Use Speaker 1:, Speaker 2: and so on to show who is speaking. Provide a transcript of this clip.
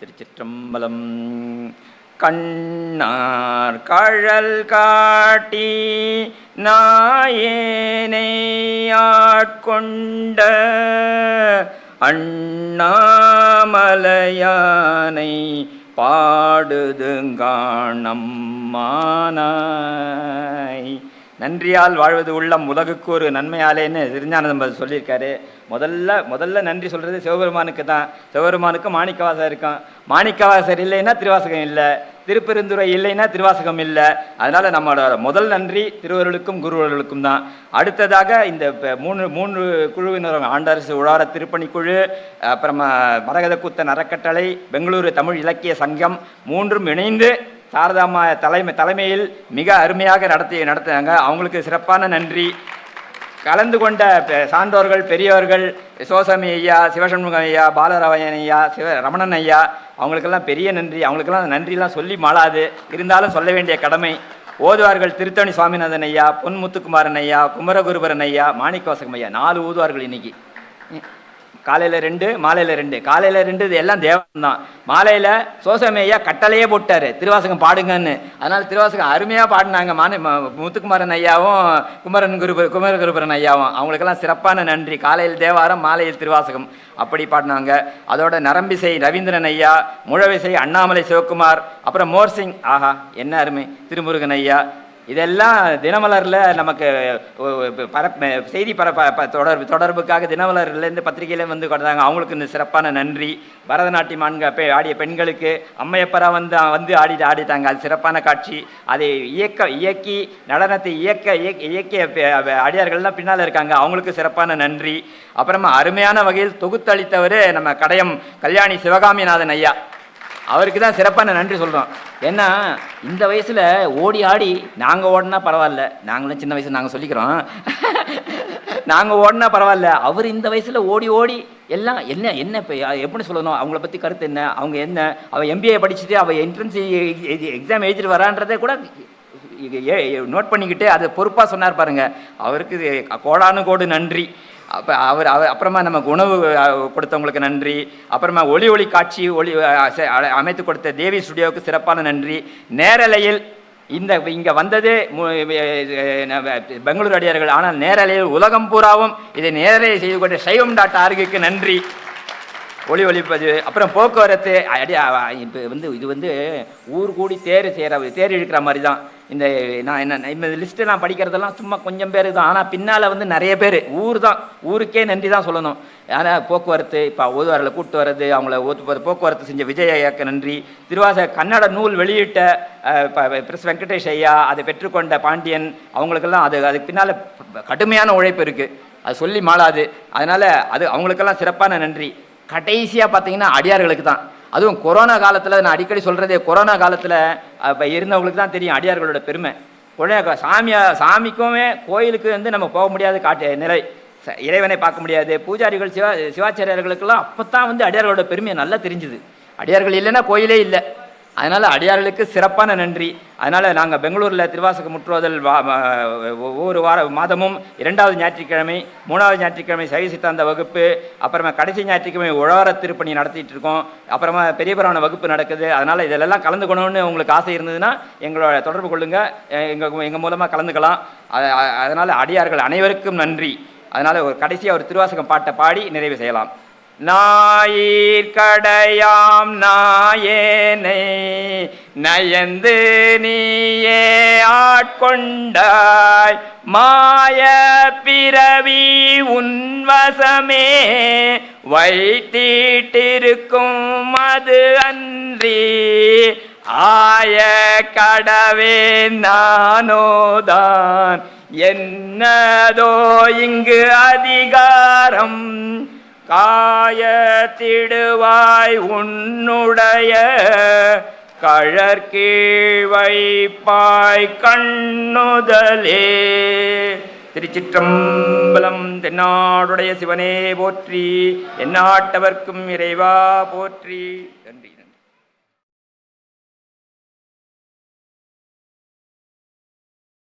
Speaker 1: திருச்சிற்றம்பலம். கண்ணார் கழல் காட்டி நாயேனை ஆட்கொண்ட அண்ணாமலையானை பாடுதுங்காணம் மானாய் நன்றியால் வாழ்வது உள்ளம் உலகுக்கு ஒரு நன்மையாலேன்னு திருஞானதம்பதி சொல்லியிருக்காரு. முதல்ல முதல்ல நன்றி சொல்கிறது சிவபெருமானுக்கு தான். சிவபெருமானுக்கு மாணிக்கவாசம் இருக்கும். மாணிக்கவாசர் இல்லைன்னா திருவாசகம் இல்லை. திருப்பெருந்துறை இல்லைன்னா திருவாசகம் இல்லை. அதனால் நம்மளோட முதல் நன்றி திருவருளுக்கும் குருவர்களுக்கும் தான். அடுத்ததாக இந்த மூணு மூன்று குழுவினர் ஆண்டரசு உழார திருப்பணிக்குழு அப்புறமா மரகத கூத்தன் அறக்கட்டளை பெங்களூரு தமிழ் இலக்கிய சங்கம் மூன்றும் இணைந்து சாரதாம்மா தலைமை தலைமையில் மிக அருமையாக நடத்தி நடத்தினாங்க. அவங்களுக்கு சிறப்பான நன்றி. கலந்து கொண்ட பெ- சான்றோர்கள் பெரியவர்கள் சோசமி ஐயா சிவசண்முகம் ஐயா பாலராவயன் ஐயா சிவ ரமணன் ஐயா அவங்களுக்கெல்லாம் பெரிய நன்றி. அவங்களுக்கெல்லாம் நன்றிலாம் சொல்லி மாளாது. இருந்தாலும் சொல்ல வேண்டிய கடமை. ஓதுவார்கள் திருத்தணி சுவாமிநாதன் ஐயா பொன் முத்துக்குமாரன் ஐயா குமரகுருபரன் ஐயா மாணிக்கவாசகம் ஐயா. நாலு ஓதுவார்கள் இன்னைக்கு. காலையில் ரெண்டு மாலையில் ரெண்டு. காலையில் ரெண்டு இது எல்லாம் தேவன் தான் மாலையில் சோசமையா கட்டளையே போட்டார். திருவாசகம் பாடுங்கன்னு. அதனால் திருவாசகம் அருமையாக பாடினாங்க. மானு முத்துக்குமாரன் ஐயாவும் குமரன் குருப குமரகுருபரன் ஐயாவும். அவங்களுக்கெல்லாம் சிறப்பான நன்றி. காலையில் தேவாரம் மாலையில் திருவாசகம். அப்படி பாடினாங்க. அதோட நரம்பிசை ரவீந்திரன் ஐயா முழவிசை அண்ணாமலை சிவகுமார் அப்புறம் மோர்சிங் ஆஹா என்ன அருமை. திருமுருகன் ஐயா. இதெல்லாம் தினமலரில் நமக்கு பரப் செய்தி பரப்ப ப- தொடர்பு தொடர்புக்காக தினமலர்லேருந்து பத்திரிகையில வந்து கொண்டாங்க. அவங்களுக்கு இந்த சிறப்பான நன்றி. பரதநாட்டியம் ஆண்க பெ ஆடிய பெண்களுக்கு அம்மையப்பரா வந்து வந்து ஆடி ஆடிட்டாங்க. அது சிறப்பான காட்சி. அதை இயக்க இயக்கி நடனத்தை இயக்க இயக்க- இயக்கிய அடியார்கள்லாம் பின்னால் இருக்காங்க. அவங்களுக்கு சிறப்பான நன்றி. அப்புறமா அருமையான வகையில் தொகுத்தளித்தவர் நம்ம கடையம் கல்யாணி சிவகாமிநாதன் ஐயா. அவருக்கு தான் சிறப்பான நன்றி சொல்கிறோம் ஏன்னா இந்த வயசில் ஓடி ஆடி நாங்கள் ஓடினா பரவாயில்ல. நாங்களும் சின்ன வயசு நாங்கள் சொல்லிக்கிறோம். நாங்கள் ஓடினா பரவாயில்ல. அவர் இந்த வயசில் ஓடி ஓடி எல்லாம் என்ன என்ன இப்போ எப்படி சொல்லணும்? அவங்கள பற்றி கருத்து என்ன? அவங்க என்ன? அவள் எம்பிஏ படிச்சுட்டு அவள் என்ட்ரன்ஸ் எக்ஸாம் எழுதிட்டு வரான்றதை கூட நோட் பண்ணிக்கிட்டு அதை பொறுப்பாக சொன்னார் பாருங்கள் அவருக்கு இது கோடானு கோடு நன்றி. அப்போ அவர் அவர் அப்புறமா நமக்கு உணவு கொடுத்தவங்களுக்கு நன்றி. அப்புறமா ஒளி ஒளி காட்சி ஒளி அ- அமைத்து கொடுத்த தேவி ஸ்டுடியோவுக்கு சிறப்பான நன்றி. நேரலையில் இந்த இங்கே வந்தது பெங்களூர் அடியார்கள். ஆனால் நேரலையில் உலகம் பூராவும் இதை நேரலை செய்து கொண்ட சைவம் டாட் ஆர்குக்கு நன்றி. ஒளி ஒளிப்பது அப்புறம் போக்குவரத்து அடி இப்போ வந்து இது வந்து ஊர் கூடி தேர் செய்கிற தேர் இழுக்கிற மாதிரி தான். இந்த நான் என்ன இந்த லிஸ்ட்டு நான் படிக்கிறதெல்லாம் சும்மா கொஞ்சம் பேர் தான். ஆனால் பின்னால் வந்து நிறைய பேர். ஊர் தான். ஊருக்கே நன்றி தான் சொல்லணும். ஆனால் போக்குவரத்து இப்போ ஓதுவாரில் கூப்பிட்டு வர்றது அவங்கள ஓத்து போகிற போக்குவரத்து செஞ்ச விஜய் ஐயாக்கு நன்றி. திருவாச கன்னட நூல் வெளியிட்ட பிரஸ் வெங்கடேஷ் ஐயா அதை பெற்றுக்கொண்ட பாண்டியன் அவங்களுக்கெல்லாம் அது அதுக்கு பின்னால் கடுமையான உழைப்பு இருக்குது அது சொல்லி மாளாது. அதனால் அது அவங்களுக்கெல்லாம் சிறப்பான நன்றி. கடைசியாக பார்த்தீங்கன்னா அடியார்களுக்கு தான். அதுவும் கொரோனா காலத்தில் நான் அடிக்கடி சொல்கிறதே கொரோனா காலத்தில் இப்போ இருந்தவங்களுக்கு தான் தெரியும் அடியார்களோட பெருமை. கொரோனா சாமியா சாமிக்குமே கோயிலுக்கு வந்து நம்ம போக முடியாத காட்டு நிலை ச- இறைவனை பார்க்க முடியாது. பூஜாரிகள் சிவா சிவாச்சாரியர்களுக்கெல்லாம் அப்போ தான் வந்து அடியார்களோட பெருமையை நல்லா தெரிஞ்சுது. அடியார்கள் இல்லைன்னா கோயிலே இல்லை. அதனால் அடியார்களுக்கு சிறப்பான நன்றி. அதனால் நாங்கள் பெங்களூரில் திருவாசக முற்றுவதல் ஒவ்வொரு வார மாதமும் இரண்டாவது ஞாயிற்றுக்கிழமை மூணாவது ஞாயிற்றுக்கிழமை சைவ சித்தாந்த வகுப்பு அப்புறமா கடைசி ஞாயிற்றுக்கிழமை உழவர திருப்பணி நடத்திட்டு இருக்கோம். அப்புறமா பெரிய புராண வகுப்பு நடக்குது. அதனால் இதிலெல்லாம் கலந்துக்கணும்னு உங்களுக்கு ஆசை இருந்ததுன்னா எங்களோட தொடர்பு கொள்ளுங்கள் எங்கள் எங்கள் மூலமாக கலந்துக்கலாம். அதனால் அடியார்கள் அனைவருக்கும் நன்றி. அதனால் ஒரு கடைசியாக ஒரு திருவாசகம் பாட்டை பாடி நிறைவு செய்யலாம். நாயிற்கடையாம் நாயேனை நயந்து நீயே ஆட்கொண்டாய். மாய பிறவி உன்வசமே வைத்தீட்டிருக்கும் அது அன்றி. ஆய கடவே நானோதான். என்னதோ இங்கு அதிகாரம் காயத்திடுவாய் உன்னுடைய கழற்கீழ்வைப்பாய் கண்ணுதலே. திருச்சிற்றம்பலம் தென்னாடுடைய சிவனே போற்றி எந்நாட்டவர்க்கும் இறைவா போற்றி. நன்றி.